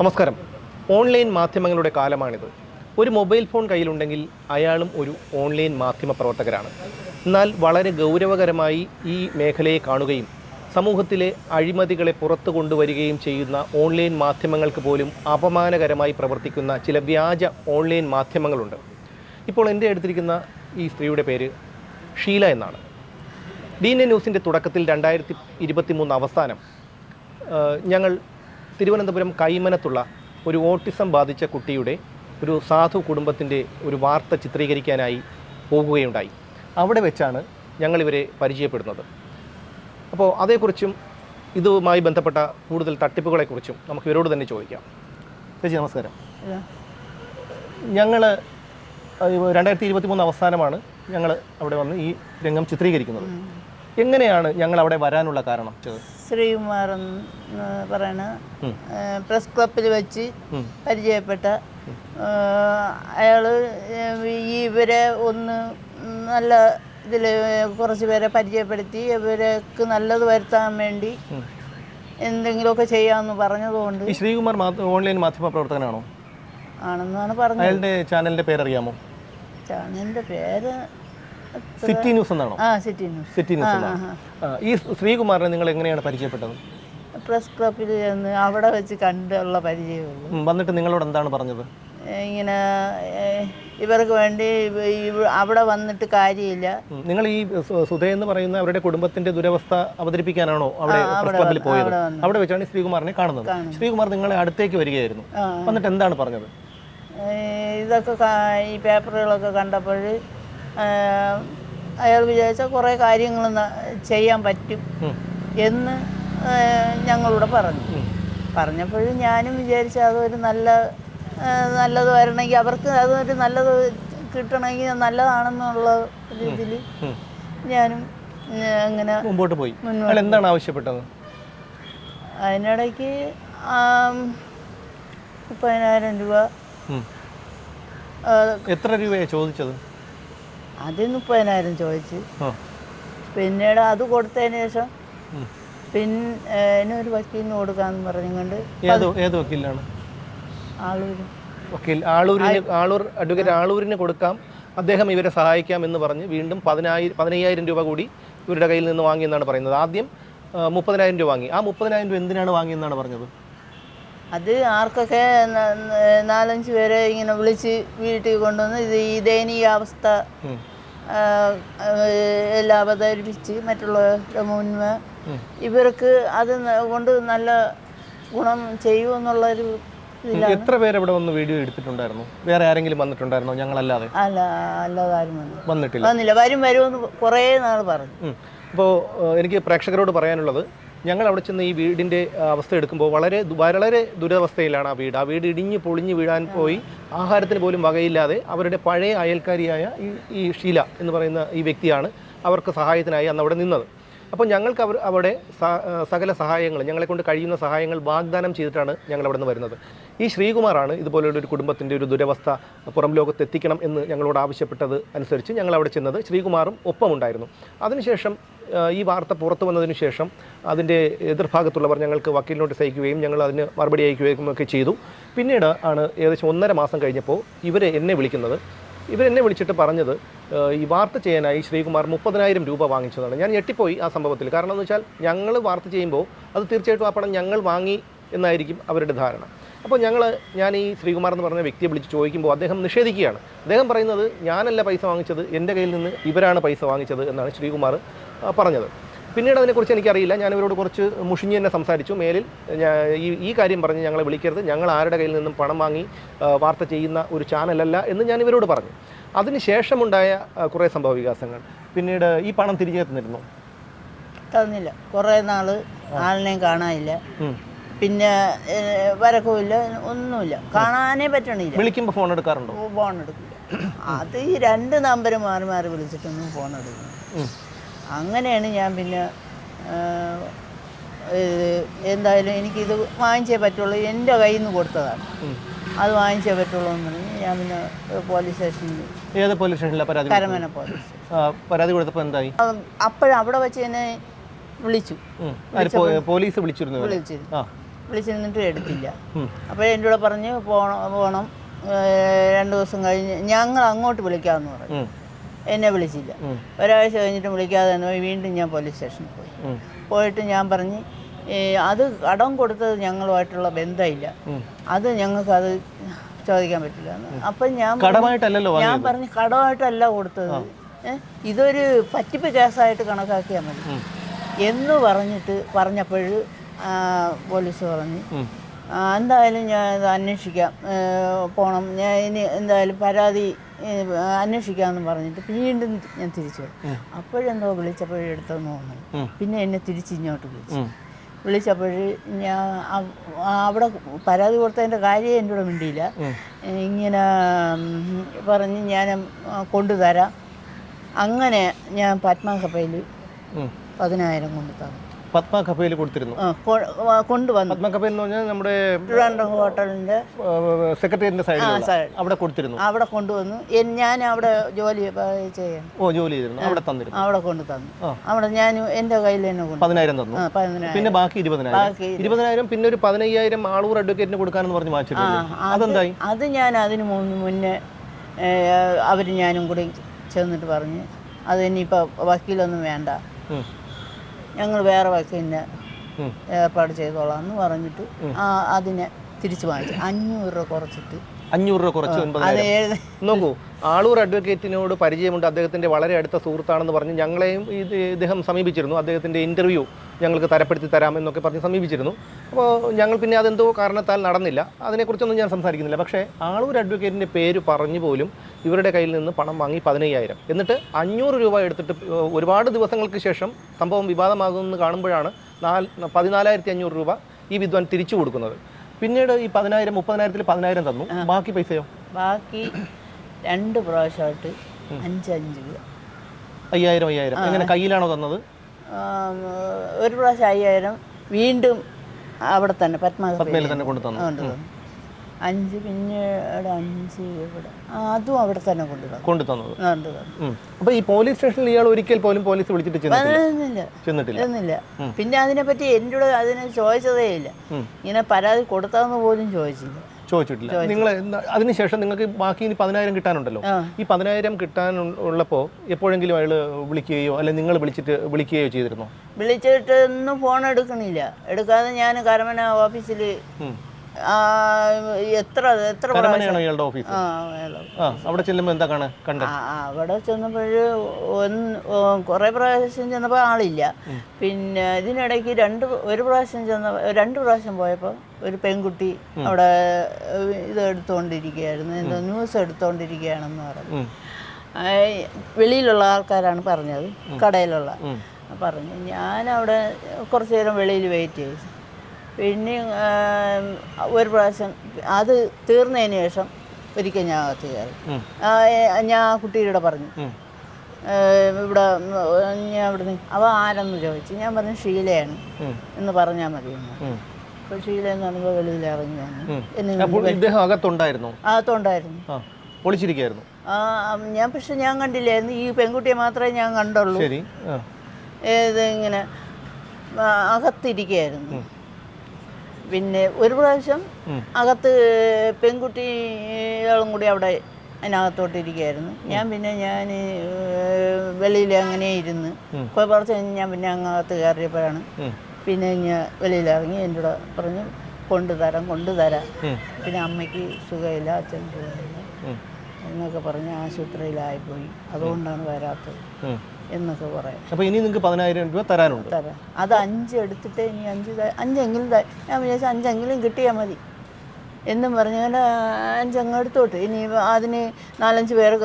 നമസ്കാരം. ഓൺലൈൻ മാധ്യമങ്ങളുടെ കാലമാണിത്. ഒരു മൊബൈൽ ഫോൺ കയ്യിലുണ്ടെങ്കിൽ അയാളും ഒരു ഓൺലൈൻ മാധ്യമ പ്രവർത്തകരാണ്. എന്നാൽ വളരെ ഗൗരവകരമായി ഈ മേഖലയെ കാണുകയും സമൂഹത്തിലെ അഴിമതികളെ പുറത്തു കൊണ്ടുവരികയും ചെയ്യുന്ന ഓൺലൈൻ മാധ്യമങ്ങൾക്ക് പോലും അപമാനകരമായി പ്രവർത്തിക്കുന്ന ചില വ്യാജ ഓൺലൈൻ മാധ്യമങ്ങളുണ്ട്. ഇപ്പോൾ എന്റെ അടുത്തിരിക്കുന്ന ഈ സ്ത്രീയുടെ പേര് ഷീല എന്നാണ്. ഡി എൻ എ ന്യൂസിന്റെ തുടക്കത്തിൽ രണ്ടായിരത്തി ഇരുപത്തി മൂന്ന് അവസാനം ഞങ്ങൾ തിരുവനന്തപുരം കൈമനത്തുള്ള ഒരു ഓട്ടിസം ബാധിച്ച കുട്ടിയുടെ ഒരു സാധു കുടുംബത്തിന്റെ ഒരു വാർത്ത ചിത്രീകരിക്കാനായി പോകുകയുണ്ടായി. അവിടെ വെച്ചാണ് ഞങ്ങളിവരെ പരിചയപ്പെടുന്നത്. അപ്പോൾ അതേക്കുറിച്ചും ഇതുമായി ബന്ധപ്പെട്ട കൂടുതൽ തട്ടിപ്പുകളെക്കുറിച്ചും നമുക്ക് ഇവരോട് തന്നെ ചോദിക്കാം. ചേച്ചി നമസ്കാരം. ഞങ്ങൾ രണ്ടായിരത്തി ഇരുപത്തി മൂന്ന് അവസാനമാണ് ഞങ്ങൾ അവിടെ വന്ന് ഈ രംഗം ചിത്രീകരിക്കുന്നത്. എങ്ങനെയാണ് ഞങ്ങൾ അവിടെ വരാനുള്ള കാരണം ശ്രീകുമാർ എന്ന് പറയണ പ്രസ് ക്ലബിൽ വെച്ച് പരിചയപ്പെട്ട അയാൾ ഇവരെ ഒന്ന് നല്ല ഇതിൽ കുറച്ച് പേരെ പരിചയപ്പെടുത്തി ഇവർക്ക് നല്ലത് വരുത്താൻ വേണ്ടി. എന്തെങ്കിലുമൊക്കെ ചെയ്യാമെന്ന് പറഞ്ഞതുകൊണ്ട് ഈ ശ്രീകുമാർ ഓൺലൈൻ മാധ്യമ പ്രവർത്തകനാണോ? ആണെന്നാണ് പറഞ്ഞത്. അയാളുടെ ചാനലിന്റെ പേരറിയാമോ? ചാനലിന്റെ പേര് സിറ്റി ന്യൂസ് എന്നാണോ? ആ സിറ്റി ന്യൂസ്. സിറ്റി ന്യൂസ് ഈ ശ്രീകുമാറിനെ നിങ്ങൾ എങ്ങനെയാണ് പരിചയപ്പെട്ടത്? പ്രസ് ക്ലബിൽ ചെന്ന് അവിടെ വെച്ച് കണ്ടുള്ള പരിചയമുള്ളൂ വന്നിട്ട് നിങ്ങളോട് എന്താണ് പറഞ്ഞത്? ഇങ്ങനെ ഇവർക്ക് വേണ്ടി അവിടെ വന്നിട്ട് കാര്യമില്ല. നിങ്ങൾ ഈ സുധ എന്ന് പറയുന്ന അവരുടെ കുടുംബത്തിന്റെ ദുരവസ്ഥ അവതരിപ്പിക്കാനാണോ അവിടെ ക്ലബിൽ പോയത്? അവിടെ വെച്ചാണ് ശ്രീകുമാറിനെ കാണുന്നത്. ശ്രീകുമാർ നിങ്ങളെ അടുത്തേക്ക് വരികയായിരുന്നു. വന്നിട്ട് എന്താണ് പറഞ്ഞത്? ഇതൊക്കെ ഈ പേപ്പറുകളൊക്കെ കണ്ടപ്പോൾ അയാൾ വിചാരിച്ച കുറേ കാര്യങ്ങൾ ചെയ്യാൻ പറ്റും എന്ന് ഞങ്ങളിവിടെ ഞങ്ങളോട് പറഞ്ഞു. പറഞ്ഞപ്പോഴും ഞാനും വിചാരിച്ച അതൊരു നല്ല നല്ലത് വരണമെങ്കിൽ അവർക്ക് അതൊരു നല്ലത് കിട്ടണമെങ്കിൽ നല്ലതാണെന്നുള്ള രീതിയിൽ. ഞാനും അങ്ങനെ മുമ്പോട്ട് പോയി. എന്താണ് ആവശ്യപ്പെട്ടത്? അതിനിടയ്ക്ക് മുപ്പതിനായിരം രൂപ. എത്ര രൂപയാണ് ചോദിച്ചത്? ആദ്യം മുപ്പതിനായിരം ചോദിച്ച്. പിന്നീട് അത് കൊടുത്തതിന് ശേഷം പിന്നെ ഒരു വക്കീലിന് കൊടുക്കാന്ന് പറഞ്ഞുകൊണ്ട് ഏത് വക്കീലാണ് ആളൂര് വക്കീൽ ആളൂരിന് ആളൂർ അഡ്വക്കേറ്റ് ആളൂരിന് കൊടുക്കാം. അദ്ദേഹം ഇവരെ സഹായിക്കാം എന്ന് പറഞ്ഞ് വീണ്ടും പതിനായിരം പതിനയ്യായിരം രൂപ കൂടി ഇവരുടെ കയ്യിൽ നിന്ന് വാങ്ങിയെന്നാണ് പറയുന്നത്. ആദ്യം മുപ്പതിനായിരം രൂപ വാങ്ങി. ആ മുപ്പതിനായിരം രൂപ എന്തിനാണ് വാങ്ങിയെന്നാണ് പറഞ്ഞത്? അത് ആർക്കൊക്കെ നാലഞ്ച് പേരെ ഇങ്ങനെ വിളിച്ച് വീട്ടിൽ കൊണ്ടുവന്ന് ഇത് ഈ ദയനീയ അവസ്ഥ എല്ലാം അവതരിപ്പിച്ച് മറ്റുള്ളവരുടെ മുൻപ്. ഇവർക്ക് അത് കൊണ്ട് നല്ല ഗുണം ചെയ്യുമെന്നുള്ളൊരു എത്ര പേര് ഇവിടെ വന്ന് വീഡിയോ എടുത്തിട്ടുണ്ടായിരുന്നു? വേറെ ആരെങ്കിലും വന്നിട്ടുണ്ടായിരുന്നോ ഞങ്ങളല്ലാതെ? അല്ല അല്ലാതെ ആരും വന്നിട്ടില്ല. വന്നില്ല. വരും വരുമെന്ന് കുറേ നാൾ പറഞ്ഞു. അപ്പോൾ എനിക്ക് പ്രേക്ഷകരോട് പറയാനുള്ളത് ഞങ്ങൾ അവിടെ ചെന്ന് ഈ വീടിന്റെ അവസ്ഥ എടുക്കുമ്പോൾ വളരെ വളരെ ദുരവസ്ഥയിലാണ് ആ വീട്. ആ വീട് ഇടിഞ്ഞ് പൊളിഞ്ഞ് വീഴാൻ പോയി. ആഹാരത്തിന് പോലും വകയില്ലാതെ അവരുടെ പഴയ അയൽക്കാരിയായ ഈ ഈ ഷീല എന്ന് പറയുന്ന ഈ വ്യക്തിയാണ് അവർക്ക് സഹായത്തിനായി അന്ന് അവിടെ നിന്നത്. അപ്പോൾ ഞങ്ങൾക്ക് അവർ അവിടെ സകല സഹായങ്ങൾ ഞങ്ങളെ കൊണ്ട് കഴിയുന്ന സഹായങ്ങൾ വാഗ്ദാനം ചെയ്തിട്ടാണ് ഞങ്ങൾ അവിടെ നിന്ന് വരുന്നത്. ഈ ശ്രീകുമാറാണ് ഇതുപോലെയുള്ള ഒരു കുടുംബത്തിന്റെ ഒരു ദുരവസ്ഥ പുറം ലോകത്ത് എത്തിക്കണം എന്ന് ഞങ്ങളോട് ആവശ്യപ്പെട്ടത് അനുസരിച്ച് ഞങ്ങൾ അവിടെ ചെന്നത് ശ്രീകുമാറും ഒപ്പമുണ്ടായിരുന്നു. അതിനുശേഷം ഈ വാർത്ത പുറത്തു വന്നതിന് ശേഷം അതിന്റെ എതിർഭാഗത്തുള്ളവർ ഞങ്ങൾക്ക് വക്കീൽ നോട്ടീസ് അയക്കുകയും ഞങ്ങൾ അതിന് മറുപടി അയക്കുകയും ഒക്കെ ചെയ്തു. പിന്നീട് ആണ് ഏകദേശം ഒന്നര മാസം കഴിഞ്ഞപ്പോൾ ഇവർ എന്നെ വിളിക്കുന്നത്. ഇവരെന്നെ വിളിച്ചിട്ട് പറഞ്ഞത് ഈ വാർത്ത ചെയ്യാനായി ശ്രീകുമാർ മുപ്പതിനായിരം രൂപ വാങ്ങിച്ചതാണ്. ഞാൻ ഞെട്ടിപ്പോയി ആ സംഭവത്തിൽ. കാരണം എന്ന് വെച്ചാൽ ഞങ്ങൾ വാർത്ത ചെയ്യുമ്പോൾ അത് തീർച്ചയായിട്ടും ആ പണം ഞങ്ങൾ വാങ്ങി എന്നായിരിക്കും അവരുടെ ധാരണ. അപ്പോൾ ഞങ്ങൾ ഞാൻ ഈ ശ്രീകുമാർ എന്ന് പറഞ്ഞ വ്യക്തിയെ വിളിച്ച് ചോദിക്കുമ്പോൾ അദ്ദേഹം നിഷേധിക്കുകയാണ്. അദ്ദേഹം പറയുന്നത് ഞാനല്ല പൈസ വാങ്ങിച്ചത് എന്റെ കയ്യിൽ നിന്ന് ഇവരാണ് പൈസ വാങ്ങിച്ചത് എന്നാണ് ശ്രീകുമാർ പറഞ്ഞത്. പിന്നീട് അതിനെക്കുറിച്ച് എനിക്കറിയില്ല. ഞാൻ ഇവരോട് കുറച്ച് മുഷിഞ്ഞ് തന്നെ സംസാരിച്ചു. മേലിൽ ഈ ഈ കാര്യം പറഞ്ഞ് ഞങ്ങളെ വിളിക്കരുത്. ഞങ്ങൾ ആരുടെ കയ്യിൽ നിന്നും പണം വാങ്ങി വാർത്ത ചെയ്യുന്ന ഒരു ചാനലല്ല എന്ന് ഞാൻ ഇവരോട് പറഞ്ഞു. അതിന് ശേഷമുണ്ടായ കുറേ സംഭവ വികാസങ്ങൾ. പിന്നീട് ഈ പണം തിരികെ തന്നിരുന്നു? തന്നില്ല. കുറേ നാൾ ആളിനെയും കാണാനില്ല. പിന്നെ വരക്കൂല്ല വരക്കുമില്ല ഒന്നുമില്ല. കാണാനേ പറ്റണില്ല. വിളിക്കുമ്പോൾ ഫോൺ എടുക്കാറുണ്ടോ? ഫോൺ എടുക്കില്ല. അത് ഈ രണ്ട് നമ്പർ മാറി മാറി വിളിച്ചിട്ടൊന്നും ഫോൺ എടുക്കുന്നു അങ്ങനെയാണ് ഞാൻ പിന്നെ എന്തായാലും എനിക്കിത് വാങ്ങിച്ചേ പറ്റുള്ളൂ. എന്റെ കയ്യിൽ നിന്ന് കൊടുത്തതാണ് അത് വാങ്ങിച്ചേ പറ്റുള്ളൂ എന്ന് പറഞ്ഞ് ഞാൻ പിന്നെ പോലീസ് സ്റ്റേഷനിൽ ഏത് പോലീസ് സ്റ്റേഷനിലാണ് പരാതി കരമന പോലീസ് പരാതി കൊടുത്തപ്പോൾ എന്തായി? അപ്പോഴവിടെ വെച്ച് എന്നെ വിളിച്ചു. പോലീസ് വിളിച്ചിരുന്നു? വിളിച്ചിരുന്നു. വിളിച്ചിരുന്നിട്ട് എടുത്തില്ല. അപ്പോൾ എന്റെ കൂടെ പറഞ്ഞ് പോണം പോകണം രണ്ട് ദിവസം കഴിഞ്ഞ് ഞങ്ങൾ അങ്ങോട്ട് വിളിക്കാമെന്ന് പറഞ്ഞു. എന്നെ വിളിച്ചില്ല. ഒരാഴ്ച കഴിഞ്ഞിട്ട് വിളിക്കാതെ വീണ്ടും ഞാൻ പോലീസ് സ്റ്റേഷനിൽ പോയി. പോയിട്ട് ഞാൻ പറഞ്ഞ് "ഏ, അത് കടം കൊടുത്തത് ഞങ്ങളുമായിട്ടുള്ള ബന്ധമില്ല. അത് ഞങ്ങൾക്ക് അത് ചോദിക്കാൻ പറ്റില്ല. അപ്പൊ ഞാൻ ഞാൻ പറഞ്ഞ് പറഞ്ഞു കടമായിട്ടല്ല കൊടുത്തത്. ഇതൊരു പറ്റിപ്പ് കേസായിട്ട് കണക്കാക്കിയാൽ മതി. എന്ന് പറഞ്ഞിട്ട് പറഞ്ഞപ്പോൾ പോലീസ് പറഞ്ഞു. ഉം. "ആ, എന്തായാലും ഞാൻ ഇത് അന്വേഷിക്കാം. പോകണം പോണം. ഞാൻ ഇനി എന്തായാലും പരാതി അന്വേഷിക്കാമെന്ന് പറഞ്ഞിട്ട് വീണ്ടും ഞാൻ തിരിച്ചു അപ്പോഴെന്തോ വിളിച്ചപ്പോഴും എടുത്തെന്ന് തോന്നുന്നു പിന്നെ എന്നെ തിരിച്ച് ഇങ്ങോട്ട് വിളിച്ചു. വിളിച്ചപ്പോൾ ഞാൻ അവ- അവിടെ പരാതി കൊടുത്തതിന്റെ കാര്യം എന്റെ കൂടെ മിണ്ടിയില്ല. ഇങ്ങനെ പറഞ്ഞ് ഞാൻ കൊണ്ടുതരാം. അങ്ങനെ ഞാൻ പത്മാസഭയിൽ. പതിനായിരം കൊണ്ടു തന്നു. പത്മ കഫയിൽ കൊടുത്തിരുന്നു കൊണ്ടുവന്നു പത്മ കഫയിൽ എന്ന് പറഞ്ഞാൽ നമ്മുടെ ട്രിവാൻഡ്രം സെക്രട്ടേറിയറ്റിന്റെ സൈഡിൽ side. അവിടെ കൊടുത്തിരുന്നു. അവിടെ കൊണ്ടുവന്നു. ഞാൻ അവിടെ ജോലി ചെയ്യാൻ. ഓ ജോലി ചെയ്തിരുന്നു. അവിടെ തന്നിരുന്നു. അവിടെ കൊണ്ട് തന്നു അവിടെ ഞാൻ എന്റെ കയ്യിൽ തന്നെ കൊണ്ടു പതിനായിരം തന്നു. പിന്നെ ബാക്കി ഇരുപതിനായിരം. ഇരുപതിനായിരം പിന്നെ ഒരു പതിനയ്യായിരം ആളൂർ അഡ്വക്കേറ്റിന് കൊടുക്കാനെന്ന് പറഞ്ഞ് അതെന്തായി? അത് ഞാൻ അതിന് മുന്ന് അവർ ഞാനും കൂടി ചെന്നിട്ട് പറഞ്ഞ്. അത് ഇനിയിപ്പോൾ വക്കീലൊന്നും വേണ്ട. ഞങ്ങൾ വേറെ വക്കീലിനെ. ഏർപ്പാട് ചെയ്തോളാം എന്ന് പറഞ്ഞിട്ട് ആ അതിനെ തിരിച്ചു വാങ്ങിച്ചു. അഞ്ഞൂറ് രൂപ കുറച്ചിട്ട്. അഞ്ഞൂറ് രൂപ കുറച്ച് നോക്കൂ ആളൂർ അഡ്വക്കേറ്റിനോട് പരിചയമുണ്ട്. അദ്ദേഹത്തിന്റെ വളരെ അടുത്ത സുഹൃത്താണെന്ന് പറഞ്ഞ് ഞങ്ങളെയും ഇത് ഇദ്ദേഹം സമീപിച്ചിരുന്നു. അദ്ദേഹത്തിന്റെ ഇന്റർവ്യൂ ഞങ്ങൾക്ക് തരപ്പെടുത്തി തരാം എന്നൊക്കെ പറഞ്ഞ് സമീപിച്ചിരുന്നു. അപ്പോൾ ഞങ്ങൾ പിന്നെ അതെന്തോ കാരണത്താൽ നടന്നില്ല. അതിനെക്കുറിച്ചൊന്നും ഞാൻ സംസാരിക്കുന്നില്ല. പക്ഷേ ആളൂർ അഡ്വക്കേറ്റിന്റെ പേര് പറഞ്ഞു പോലും ഇവരുടെ കയ്യിൽ നിന്ന് പണം വാങ്ങി പതിനയ്യായിരം. എന്നിട്ട് അഞ്ഞൂറ് രൂപ എടുത്തിട്ട് ഒരുപാട് ദിവസങ്ങൾക്ക് ശേഷം സംഭവം വിവാദമാകുമെന്ന് കാണുമ്പോഴാണ് നാല് പതിനാലായിരത്തി അഞ്ഞൂറ് രൂപ ഈ വിദ്വാൻ തിരിച്ചു കൊടുക്കുന്നത്. പിന്നീട് ഈ പതിനായിരം മുപ്പതിനായിരത്തിൽ പതിനായിരം തന്നു. ബാക്കി പൈസയോ? ബാക്കി രണ്ട് പ്രാവശ്യമായിട്ട് അഞ്ചഞ്ച് അയ്യായിരം അയ്യായിരം. എങ്ങനെ കയ്യിലാണോ തന്നത്? ഒരു പ്രാവശ്യം അയ്യായിരം. വീണ്ടും അവിടെ തന്നെ പത്മയിൽ തന്നെ കൊണ്ടു തന്നു അഞ്ച് പിന്നെ ഇവിടെ അഞ്ച് ഇവിടെ. അതും അവിടെ തന്നെ കൊണ്ടു തന്നു കൊണ്ടു തന്നത്. അപ്പൊ ഈ പോലീസ് സ്റ്റേഷനിൽ ഇയാൾ ഒരിക്കൽ പോലും പോലീസ് വിളിച്ചിട്ട് ചെന്നിട്ടില്ല? പിന്നെ അതിനെപ്പറ്റി എന്റെ കൂടെ അതിനെ ചോദിച്ചതേ ഇല്ല. ഇങ്ങനെ പരാതി കൊടുത്താന്ന് പോലും ചോദിച്ചില്ല. ചോദിച്ചിട്ടില്ല. നിങ്ങൾ അതിനുശേഷം നിങ്ങൾക്ക് ബാക്കി ഇനി പതിനായിരം കിട്ടാനുണ്ടല്ലോ. ഈ പതിനായിരം കിട്ടാൻ ഉള്ളപ്പോൾ എപ്പോഴെങ്കിലും അയാൾ വിളിക്കുകയോ അല്ലെ നിങ്ങൾ വിളിച്ചിട്ട് വിളിക്കുകയോ ചെയ്തിരുന്നോ? വിളിച്ചിട്ടൊന്നും ഫോൺ എടുക്കണില്ല. എടുക്കാതെ ഞാൻ കരമന ഓഫീസിൽ. എത്ര എത്ര പ്രാവശ്യം? കരമനയാണോ ഇയാളുടെ ഓഫീസ് ആ അവിടെ ചെല്ലുമ്പോൾ എന്താ കാണാ കണ്ട? അവിടെ ചെന്നപ്പോൾ ഒന്ന് കുറേ പ്രാവശ്യം ചെന്നപ്പോൾ ആളില്ല. പിന്നെ ഇതിനിടയ്ക്ക് രണ്ട് ഒരു പ്രാവശ്യം ചെന്ന രണ്ട് പ്രാവശ്യം പോയപ്പോൾ ഒരു പെൺകുട്ടി അവിടെ ഇത് എടുത്തുകൊണ്ടിരിക്കുകയായിരുന്നു എന്തോ ന്യൂസ് എടുത്തുകൊണ്ടിരിക്കുകയാണെന്ന് പറഞ്ഞു. വെളിയിലുള്ള ആൾക്കാരാണ് പറഞ്ഞത്. കടയിലുള്ള. പറഞ്ഞു പറഞ്ഞു അവിടെ കുറച്ച് നേരം വെളിയിൽ വെയിറ്റ് ചെയ്തു. പിന്നെ ഒരു പ്രാവശ്യം അത് തീർന്നതിന് ശേഷം ഒരിക്കൽ ഞാൻ അകത്ത് കയറി. ഞാൻ ആ കുട്ടിയുടെ പറഞ്ഞു. ഇവിടെ ഞാൻ ഇവിടെ നിന്ന് ഞാൻ ഇവിടുന്ന് അവ ആരെന്ന് ചോദിച്ചു. ഞാൻ പറഞ്ഞു ഷീലയാണ്. എന്ന് പറഞ്ഞാൽ മതി അപ്പോൾ ഷീല എന്ന് പറയുമ്പോൾ വെളിയിൽ ഇറങ്ങി വന്നു അപ്പോൾ ഇദ്ദേഹം അകത്തുണ്ടായിരുന്നോ? അകത്തുണ്ടായിരുന്നു. പൊളിച്ചിരിക്കുന്നു ഞാൻ പക്ഷെ ഞാൻ കണ്ടില്ലായിരുന്നു. ഈ പെൺകുട്ടിയെ മാത്രമേ ഞാൻ കണ്ടുള്ളൂ. ഇത് ഇങ്ങനെ അകത്തിരിക്കുകയായിരുന്നു. പിന്നെ ഒരു പ്രാവശ്യം. അകത്ത് പെൺകുട്ടികളും കൂടി അവിടെ അതിനകത്തോട്ടിരിക്കുകയായിരുന്നു ഞാൻ പിന്നെ ഞാൻ വെളിയിൽ അങ്ങനെ ഇരുന്ന് കുറച്ച് കഴിഞ്ഞ് ഞാൻ പിന്നെ അങ്ങകത്ത് കയറിയപ്പോഴാണ് പിന്നെ ഞാൻ വെളിയിലിറങ്ങി എന്റെ കൂടെ പറഞ്ഞു കൊണ്ടുതരാം കൊണ്ടുതരാം. പിന്നെ അമ്മയ്ക്ക് സുഖമില്ല അച്ഛൻ സുഖമില്ല. എന്നൊക്കെ പറഞ്ഞ് ആശുപത്രിയിലായിപ്പോയി അതുകൊണ്ടാണ് വരാത്തത്. എന്നൊക്കെ പറയാം. അപ്പോൾ ഇനി നിങ്ങൾക്ക് പതിനായിരം രൂപ തരാനുണ്ട്. തരാം. അത് അഞ്ച് എടുത്തിട്ട് ഇനി അഞ്ച് ത- അഞ്ചെങ്കിലും ത- ഞാൻ വിചാരിച്ചു അഞ്ചെങ്കിലും കിട്ടിയാൽ മതി. എന്നും പറഞ്ഞാൽ അഞ്ചങ്ങ് എടുത്തോട്ട്. ഇനി അതിന് നാലഞ്ച് പേർ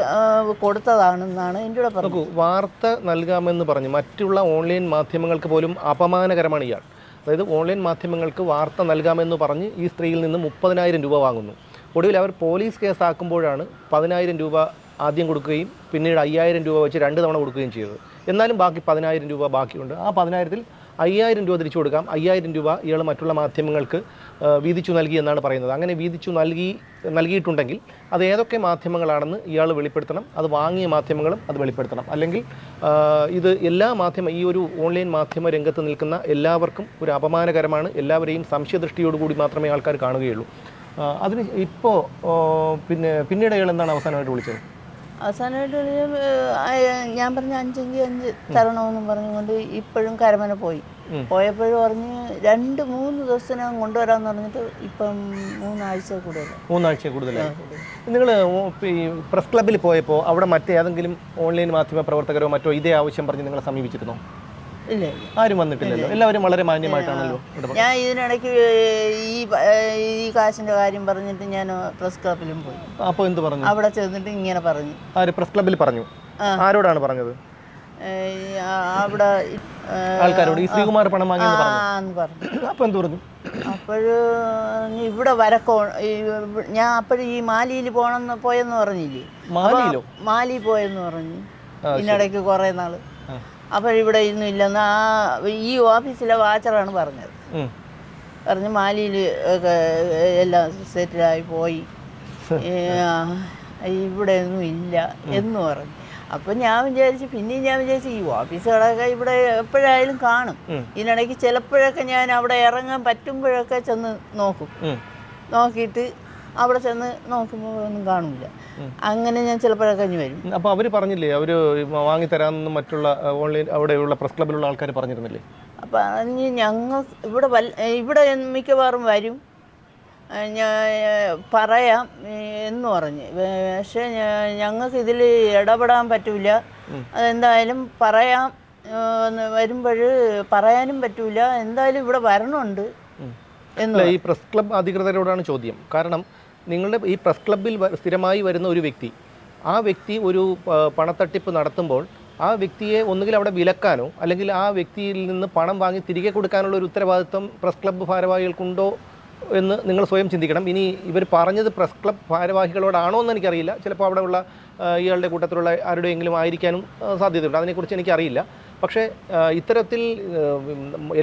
കൊടുത്തതാണെന്നാണ് എന്റെ കൂടെ പറഞ്ഞത്. നോക്കൂ വാർത്ത നൽകാമെന്ന് പറഞ്ഞ് മറ്റുള്ള ഓൺലൈൻ മാധ്യമങ്ങൾക്ക് പോലും അപമാനകരമാണ് ഇയാൾ. അതായത് ഓൺലൈൻ മാധ്യമങ്ങൾക്ക് വാർത്ത നൽകാമെന്ന് പറഞ്ഞ് ഈ സ്ത്രീയിൽ നിന്ന് മുപ്പതിനായിരം രൂപ വാങ്ങുന്നു. ഒടുവിൽ അവർ പോലീസ് കേസാക്കുമ്പോഴാണ് പതിനായിരം രൂപ ആദ്യം കൊടുക്കുകയും പിന്നീട് അയ്യായിരം രൂപ വെച്ച് രണ്ട് തവണ കൊടുക്കുകയും ചെയ്തത് എന്നാലും ബാക്കി പതിനായിരം രൂപ ബാക്കിയുണ്ട്. ആ പതിനായിരത്തിൽ അയ്യായിരം രൂപ തിരിച്ചു കൊടുക്കാം. അയ്യായിരം രൂപ ഇയാൾ മറ്റുള്ള മാധ്യമങ്ങൾക്ക് വീതിച്ചു നൽകി എന്നാണ് പറയുന്നത്. അങ്ങനെ വീതിച്ചു നൽകി നൽകിയിട്ടുണ്ടെങ്കിൽ അത് ഏതൊക്കെ മാധ്യമങ്ങളാണെന്ന് ഇയാൾ വെളിപ്പെടുത്തണം. അത് വാങ്ങിയ മാധ്യമങ്ങളും അത് വെളിപ്പെടുത്തണം. അല്ലെങ്കിൽ ഇത് എല്ലാ മാധ്യമ ഈ ഒരു ഓൺലൈൻ മാധ്യമ രംഗത്ത് നിൽക്കുന്ന എല്ലാവർക്കും ഒരു അപമാനകരമാണ്. എല്ലാവരെയും സംശയദൃഷ്ടിയോടുകൂടി മാത്രമേ ആൾക്കാർ കാണുകയുള്ളൂ. അതിന് ഇപ്പോൾ പിന്നെ പിന്നീട് അയാൾ എന്താണ് അവസാനമായിട്ട് വിളിച്ചത്? അവസാനമായിട്ട് ഞാൻ പറഞ്ഞ അഞ്ചെങ്കിൽ അഞ്ച് തരണമെന്നും പറഞ്ഞുകൊണ്ട് ഇപ്പോഴും കരമന പോയി. പോയപ്പോഴും പറഞ്ഞ് രണ്ട് മൂന്ന് ദിവസത്തിനകം കൊണ്ടുവരാന്ന് പറഞ്ഞിട്ട് ഇപ്പം മൂന്നാഴ്ച കൂടുതൽ മൂന്നാഴ്ച കൂടുതൽ നിങ്ങൾ പ്രസ് ക്ലബിൽ പോയപ്പോൾ അവിടെ മറ്റേതെങ്കിലും ഓൺലൈൻ മാധ്യമ പ്രവർത്തകരോ മറ്റോ ഇതേ ആവശ്യം പറഞ്ഞ് നിങ്ങളെ സമീപിച്ചിരുന്നോ? ഇല്ല ആരും വന്നിട്ടില്ലല്ലോ. എല്ലാവരും വളരെ മാന്യമായിട്ടാണല്ലോ ഞാൻ ഇതിനിടയ്ക്ക് ഈ ഈ കാശിന്റെ കാര്യം പറഞ്ഞിട്ട് ഞാൻ പ്രസ് ക്ലബിലും പോയി. അപ്പോൾ എന്ത് പറഞ്ഞു? അവിടെ ചെന്നിട്ട് ഇങ്ങനെ പറഞ്ഞു. ആര്? പ്രസ് ക്ലബിൽ പറഞ്ഞു. ആരോടാണ് പറഞ്ഞത്? അവിടെ ആൾക്കാരോട് ഈ ശ്രീകുമാർ പണം പറഞ്ഞു. അപ്പോൾ എന്ത് പറഞ്ഞു? അപ്പോഴ് ഇവിടെ വരക്കോ ഞാൻ അപ്പോഴും ഈ മാലിയിൽ പോണെന്ന് പോയെന്ന് പറഞ്ഞില്ലേ? മാലിയിലോ? മാലി പോയെന്ന് പറഞ്ഞു. ഇതിനിടയ്ക്ക് കുറേ നാൾ. അപ്പോഴിവിടെ ഇന്നും ഇല്ലെന്ന് ആ ഈ ഓഫീസിലെ വാച്ചറാണ് പറഞ്ഞത്. പറഞ്ഞ് മാലിയിൽ എല്ലാം സെറ്റിലായി പോയി. ഇവിടെ ഒന്നും ഇല്ല എന്ന് പറഞ്ഞു. അപ്പം ഞാൻ വിചാരിച്ചു പിന്നെയും ഞാൻ വിചാരിച്ചു ഈ ഓഫീസുകളൊക്കെ ഇവിടെ എപ്പോഴായാലും കാണും. ഇതിനിടയ്ക്ക് ചിലപ്പോഴൊക്കെ ഞാൻ അവിടെ ഇറങ്ങാൻ പറ്റുമ്പോഴൊക്കെ ചെന്ന് നോക്കും. നോക്കിയിട്ട് അവിടെ ചെന്ന് നോക്കുമ്പോൾ ഒന്നും കാണില്ല. അങ്ങനെ ഞാൻ ചിലപ്പോഴൊക്കെ കഴിഞ്ഞ് വരും. അപ്പോൾ അവർ പറഞ്ഞില്ലേ അവർ വാങ്ങിത്തരാമെന്ന് മറ്റുള്ള ഓൺലൈൻ അവിടെയുള്ള പ്രസ് ക്ലബിലുള്ള ആൾക്കാർ പറഞ്ഞിരുന്നില്ലേ? അപ്പം ഞങ്ങൾ ഇവിടെ ഇവിടെ മിക്കവാറും വരും. ഞാൻ പറയാം എന്ന് പറഞ്ഞ്. പക്ഷേ ഞങ്ങൾക്ക് ഇതിൽ ഇടപെടാൻ പറ്റില്ല അതെന്തായാലും പറയാം വരുമ്പോൾ പറയാനും പറ്റൂല. എന്തായാലും ഇവിടെ എന്നല്ല ഈ പ്രസ് ക്ലബ് അധികൃതരോടാണ് ചോദ്യം. കാരണം നിങ്ങളുടെ ഈ പ്രസ് ക്ലബ്ബിൽ സ്ഥിരമായി വരുന്ന ഒരു വ്യക്തി ആ വ്യക്തി ഒരു പണത്തട്ടിപ്പ് നടത്തുമ്പോൾ ആ വ്യക്തിയെ ഒന്നുകിൽ അവിടെ വിലക്കാനോ അല്ലെങ്കിൽ ആ വ്യക്തിയിൽ നിന്ന് പണം വാങ്ങി തിരികെ കൊടുക്കാനുള്ള ഒരു ഉത്തരവാദിത്വം പ്രസ് ക്ലബ്ബ് ഭാരവാഹികൾക്കുണ്ടോ എന്ന് നിങ്ങൾ സ്വയം ചിന്തിക്കണം. ഇനി ഇവർ പറഞ്ഞത് പ്രസ് ക്ലബ് ഭാരവാഹികളോടാണോ എന്ന് എനിക്കറിയില്ല. ചിലപ്പോൾ അവിടെയുള്ള ഇയാളുടെ കൂട്ടത്തിലുള്ള ആരുടെയെങ്കിലും ആയിരിക്കാനും സാധ്യതയുണ്ട്. അതിനെക്കുറിച്ച് എനിക്കറിയില്ല. പക്ഷേ ഇത്തരത്തിൽ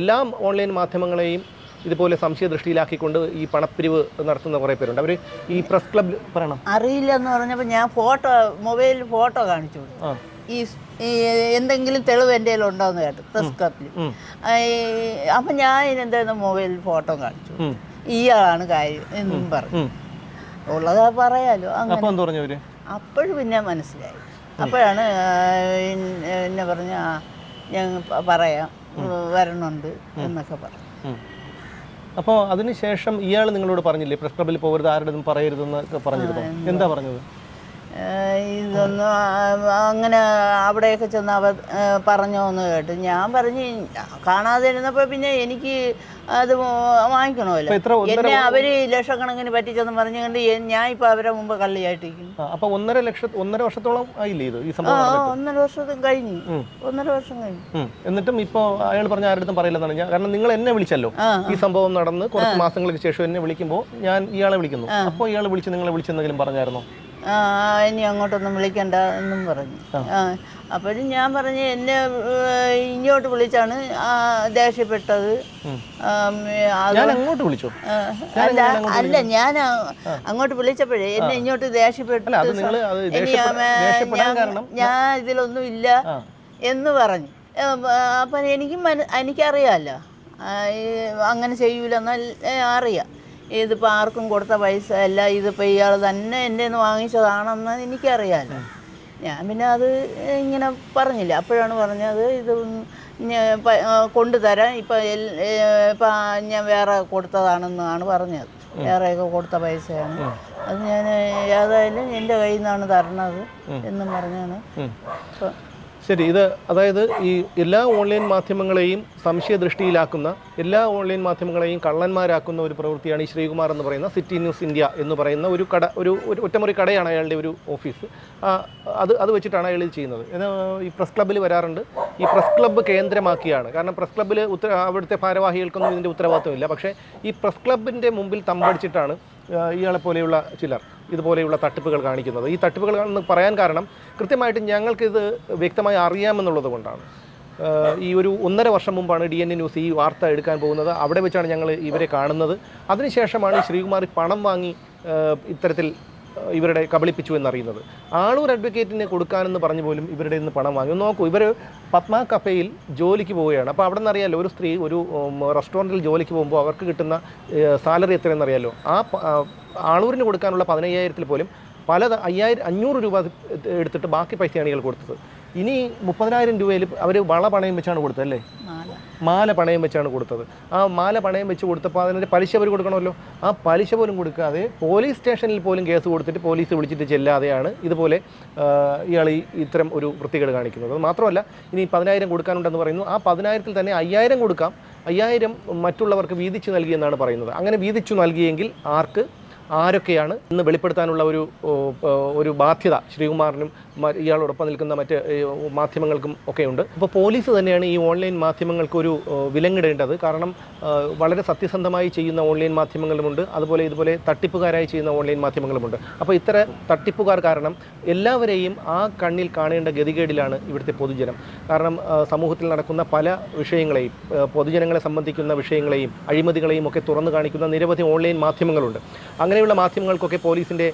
എല്ലാ ഓൺലൈൻ മാധ്യമങ്ങളെയും ഇതുപോലെ സംശയ ദൃഷ്ടിയിലാക്കിക്കൊണ്ട് ഈ പണപ്പിരിവ് നടത്തുന്ന കുറേ പേരുണ്ട്. അവർ ഈ പ്രസ് ക്ലബ് പറയണം. അറിയില്ല എന്ന് പറഞ്ഞപ്പോൾ ഞാൻ ഫോട്ടോ മൊബൈൽ ഫോട്ടോ കാണിച്ചു കൊടുത്തു. ഈ എന്തെങ്കിലും തെളിവ് എന്റെ കയ്യിൽ ഉണ്ടോയെന്ന് കേട്ടു പ്രസ് ക്ലബിൽ അപ്പൊ ഞാൻ എന്തായിരുന്നു മൊബൈൽ ഫോട്ടോ കാണിച്ചു. ഇയാളാണ് കാര്യം എന്നും പറഞ്ഞു. ഉള്ളത് പറയാലോ അങ്ങനെ. അപ്പോഴും പിന്നെ മനസ്സിലായി. അപ്പോഴാണ് എന്നെ പറഞ്ഞ ഞങ്ങൾ പറയാം വരണുണ്ട് എന്നൊക്കെ പറഞ്ഞു. അപ്പോൾ അതിനുശേഷം ഇയാൾ നിങ്ങളോട് പറഞ്ഞില്ലേ പ്രസ് ക്ലബിൽ പോകരുത് ആരുടെ പറയരുതെന്ന് പറഞ്ഞിരുന്നു. എന്താ പറഞ്ഞത്? ഇതൊന്നും അങ്ങനെ അവിടെയൊക്കെ ചെന്ന് അവ ഏ, പറഞ്ഞോ എന്ന് കേട്ടു. ഞാൻ പറഞ്ഞ് കാണാതെ ഇരുന്നപ്പോൾ പിന്നെ എനിക്ക് അത് വാങ്ങിക്കണമല്ലോ. എന്നെ അവർ ലക്ഷക്കണക്കിന് പറ്റിച്ചെന്ന് പറഞ്ഞുകൊണ്ട് ഞാൻ ഇപ്പം അവരെ മുമ്പ് കള്ളിയായിട്ടിരിക്കുന്നു. അപ്പോൾ ഒന്നര ലക്ഷ ഒന്നര വർഷത്തോളം ആയില്ലേ ഇത് ഈ സംഭവം? ഒന്നര വർഷത്തും കഴിഞ്ഞു. ഒന്നര വർഷം കഴിഞ്ഞു. എന്നിട്ടും ഇപ്പോൾ അയാൾ പറഞ്ഞ ആരുടെ പറയില്ലെന്നാണ് ഞാൻ കാരണം നിങ്ങൾ എന്നെ വിളിച്ചല്ലോ. ഈ സംഭവം നടന്ന് കുറച്ച് മാസങ്ങൾക്ക് ശേഷം എന്നെ വിളിക്കുമ്പോൾ ഞാൻ ഇയാളെ വിളിക്കുന്നു. അപ്പോൾ ഇയാളെ വിളിച്ച് നിങ്ങളെ വിളിച്ചെന്തെങ്കിലും പറഞ്ഞായിരുന്നോ? ഇനി അങ്ങോട്ടൊന്നും വിളിക്കണ്ട എന്നും പറഞ്ഞു. അപ്പോഴും ഞാൻ പറഞ്ഞു എന്നെ ഇങ്ങോട്ട് വിളിച്ചാണ് ദേഷ്യപ്പെട്ടത്. അങ്ങോട്ട് വിളിച്ചോ? അല്ല അല്ല ഞാൻ അങ്ങോട്ട് വിളിച്ചപ്പോഴേ എന്നെ ഇങ്ങോട്ട് ദേഷ്യപ്പെട്ടു. ഞാൻ- ഇതിലൊന്നും ഇല്ല എന്ന് പറഞ്ഞു. അപ്പം എനിക്ക് എനിക്കറിയാമല്ലോ അങ്ങനെ ചെയ്യൂലെന്നാൽ അറിയാം. ഇതിപ്പോൾ ആർക്കും കൊടുത്ത പൈസ അല്ല ഇതിപ്പോൾ ഇയാൾ തന്നെ എന്റെ നിന്ന് വാങ്ങിച്ചതാണെന്ന് എനിക്കറിയാമല്ലോ ഞാൻ പിന്നെ അത് ഇങ്ങനെ പറഞ്ഞില്ല. അപ്പോഴാണ് പറഞ്ഞത് ഇത് കൊണ്ടുതരാം ഇപ്പം ഇപ്പം ഞാൻ വേറെ കൊടുത്തതാണെന്നാണ് പറഞ്ഞത്. വേറെയൊക്കെ കൊടുത്ത പൈസയാണ്. അത് ഞാൻ ഏതായാലും എന്റെ കയ്യിൽ നിന്നാണ് തരണത് എന്നും പറഞ്ഞാണ്. ഇപ്പം ശരി ഇത് അതായത് ഈ എല്ലാ ഓൺലൈൻ മാധ്യമങ്ങളെയും സംശയദൃഷ്ടിയിലാക്കുന്ന എല്ലാ ഓൺലൈൻ മാധ്യമങ്ങളെയും കള്ളന്മാരാക്കുന്ന ഒരു പ്രവൃത്തിയാണ് ഈ ശ്രീകുമാർ എന്ന് പറയുന്ന സിറ്റി ന്യൂസ് ഇന്ത്യ എന്ന് പറയുന്ന ഒരു കട ഒരു ഒറ്റമുറി കടയാണ് അയാളുടെ ഒരു ഓഫീസ്. അത് അത് വെച്ചിട്ടാണ് അയാൾ ഇത് ചെയ്യുന്നത്. ഈ പ്രസ് ക്ലബ്ബിൽ വരാറുണ്ട്. ഈ പ്രസ് ക്ലബ്ബ് കേന്ദ്രമാക്കിയാണ്. കാരണം പ്രസ് ക്ലബ്ബിൽ ഉത്തര അവിടുത്തെ ഭാരവാഹികൾക്കൊന്നും ഇതിന്റെ ഉത്തരവാദിത്വമില്ല പക്ഷേ ഈ പ്രസ് ക്ലബിന്റെ മുമ്പിൽ തമ്പടിച്ചിട്ടാണ് ഇയാളെ പോലെയുള്ള ചിലർ ഇതുപോലെയുള്ള തട്ടിപ്പുകൾ കാണിക്കുന്നത്. ഈ തട്ടിപ്പുകൾ എന്ന് പറയാൻ കാരണം കൃത്യമായിട്ട് ഞങ്ങൾക്കിത് വ്യക്തമായി അറിയാമെന്നുള്ളത് കൊണ്ടാണ്. ഈ ഒരു ഒന്നര വർഷം മുമ്പാണ് ഡി എൻ എ ന്യൂസ് ഈ വാർത്ത എടുക്കാൻ പോകുന്നത്. അവിടെ വെച്ചാണ് ഞങ്ങൾ ഇവരെ കാണുന്നത്. അതിനുശേഷമാണ് ശ്രീകുമാർ പണം വാങ്ങി ഇത്തരത്തിൽ ഇവരുടെ കബളിപ്പിച്ചു എന്നറിയുന്നത്. ആളൂർ അഡ്വക്കേറ്റിനെ കൊടുക്കാനെന്ന് പറഞ്ഞു പോലും ഇവരുടെ നിന്ന് പണം വാങ്ങി. നോക്കൂ ഇവർ പത്മ കഫേയിൽ ജോലിക്ക് പോവുകയാണ്. അപ്പോൾ അവിടെ നിന്ന് അറിയാലോ ഒരു സ്ത്രീ ഒരു റെസ്റ്റോറന്റിൽ ജോലിക്ക് പോകുമ്പോൾ അവർക്ക് കിട്ടുന്ന സാലറി എത്രയെന്ന് അറിയാലോ. ആ ആളൂരിന് കൊടുക്കാനുള്ള പതിനയ്യായിരത്തിൽ പോലും പല അയ്യായിരം അഞ്ഞൂറ് രൂപ എടുത്തിട്ട് ബാക്കി പൈസയാണ് ഇയാൾ കൊടുത്തത്. ഇനി മുപ്പതിനായിരം രൂപയിൽ അവർ വള പണയം വെച്ചാണ് കൊടുത്തത് അല്ലേ? മാല പണയം വെച്ചാണ് കൊടുത്തത്. ആ മാല പണയം വെച്ച് കൊടുത്തപ്പോൾ അതിന്റെ പലിശ അവർ കൊടുക്കണമല്ലോ. ആ പലിശ പോലും കൊടുക്കാതെ പോലീസ് സ്റ്റേഷനിൽ പോലും കേസ് കൊടുത്തിട്ട് പോലീസ് വിളിച്ചിട്ട് ചെല്ലാതെയാണ് ഇതുപോലെ ഇയാൾ ഈ ഇത്തരം ഒരു വൃത്തികേട് കാണിക്കുന്നത്. അത് മാത്രമല്ല ഇനി പതിനായിരം കൊടുക്കാനുണ്ടെന്ന് പറയുന്നു. ആ പതിനായിരത്തിൽ തന്നെ അയ്യായിരം കൊടുക്കാം. അയ്യായിരം മറ്റുള്ളവർക്ക് വീതിച്ചു നൽകിയെന്നാണ് പറയുന്നത്. അങ്ങനെ വീതിച്ചു നൽകിയെങ്കിൽ ആർക്ക് ആരൊക്കെയാണ് ഇന്ന് വെളിപ്പെടുത്താനുള്ള ഒരു ഒരു ബാധ്യത ശ്രീകുമാറിനും ഇയാളോടൊപ്പം നിൽക്കുന്ന മറ്റ് മാധ്യമങ്ങൾക്കും ഒക്കെയുണ്ട്. അപ്പോൾ പോലീസ് തന്നെയാണ് ഈ ഓൺലൈൻ മാധ്യമങ്ങൾക്കൊരു വിലങ്ങിടേണ്ടത്. കാരണം വളരെ സത്യസന്ധമായി ചെയ്യുന്ന ഓൺലൈൻ മാധ്യമങ്ങളുമുണ്ട്. അതുപോലെ ഇതുപോലെ തട്ടിപ്പുകാരായി ചെയ്യുന്ന ഓൺലൈൻ മാധ്യമങ്ങളുമുണ്ട്. അപ്പോൾ ഇത്തരം തട്ടിപ്പുകാർ കാരണം എല്ലാവരെയും ആ കണ്ണിൽ കാണേണ്ട ഗതികേടിലാണ് ഇവിടുത്തെ പൊതുജനം. കാരണം സമൂഹത്തിൽ നടക്കുന്ന പല വിഷയങ്ങളെയും പൊതുജനങ്ങളെ സംബന്ധിക്കുന്ന വിഷയങ്ങളെയും അഴിമതികളെയും ഒക്കെ തുറന്നു കാണിക്കുന്ന നിരവധി ഓൺലൈൻ മാധ്യമങ്ങളുണ്ട്. അങ്ങനെയുള്ള മാധ്യമങ്ങൾക്കൊക്കെ പോലീസിന്റെ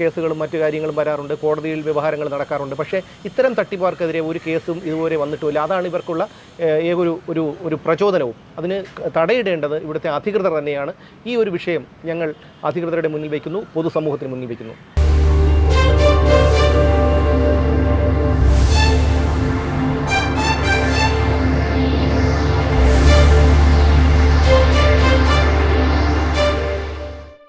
കേസുകളും മറ്റു കാര്യങ്ങളും വരാറുണ്ട്. കോടതിയിൽ വ്യവഹാരങ്ങൾ നടക്കാറുണ്ട്. പക്ഷേ ഇത്തരം തട്ടിപ്പുകാർക്കെതിരെ ഒരു കേസും ഇതുവരെ വന്നിട്ടുമില്ല. അതാണ് ഇവർക്കുള്ള ഏകൊരു ഒരു ഒരു പ്രചോദനവും. അതിന് തടയിടേണ്ടത് ഇവിടുത്തെ അധികൃതർ തന്നെയാണ്. ഈ ഒരു വിഷയം ഞങ്ങൾ അധികൃതരുടെ മുന്നിൽ വയ്ക്കുന്നു പൊതുസമൂഹത്തിന് മുന്നിൽ വയ്ക്കുന്നു.